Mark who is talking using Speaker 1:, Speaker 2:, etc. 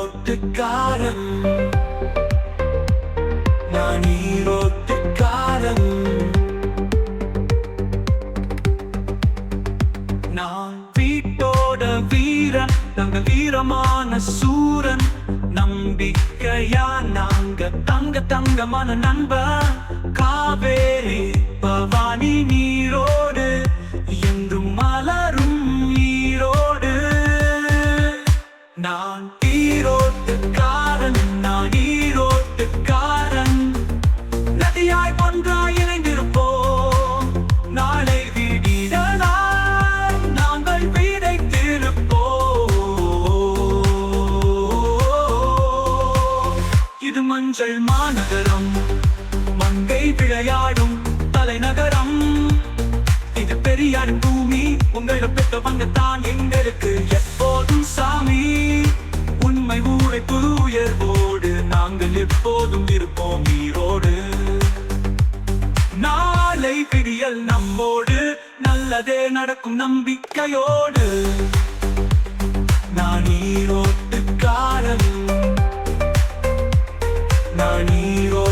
Speaker 1: ஈரோட்டுக்காரன். நான் ஈரோட்டுக்காரன். நான் வீட்டோட வீரன் நாங்க வீரமான சூரன். நம்பிக்கையா நாங்க தங்க தங்கமான நண்ப காவேரி பவானி நீரோடு என்றும் மலரும் ஈரோடு நான் இது மஞ்சள் மாநகரம். மங்கை விளையாடும் தலைநகரம். இது பெரியார் பூமி உங்களை பெற்ற பங்கத்தான் எங்களுக்கு எப்போதும் சாமி. உண்மை உழைப்பு உயர்வோடு நாங்கள் எப்போதும் இருப்போம் ஈரோடு நாளை பிரியல் நம்மோடு நல்லதே நடக்கும் நம்பிக்கையோடு. amigos.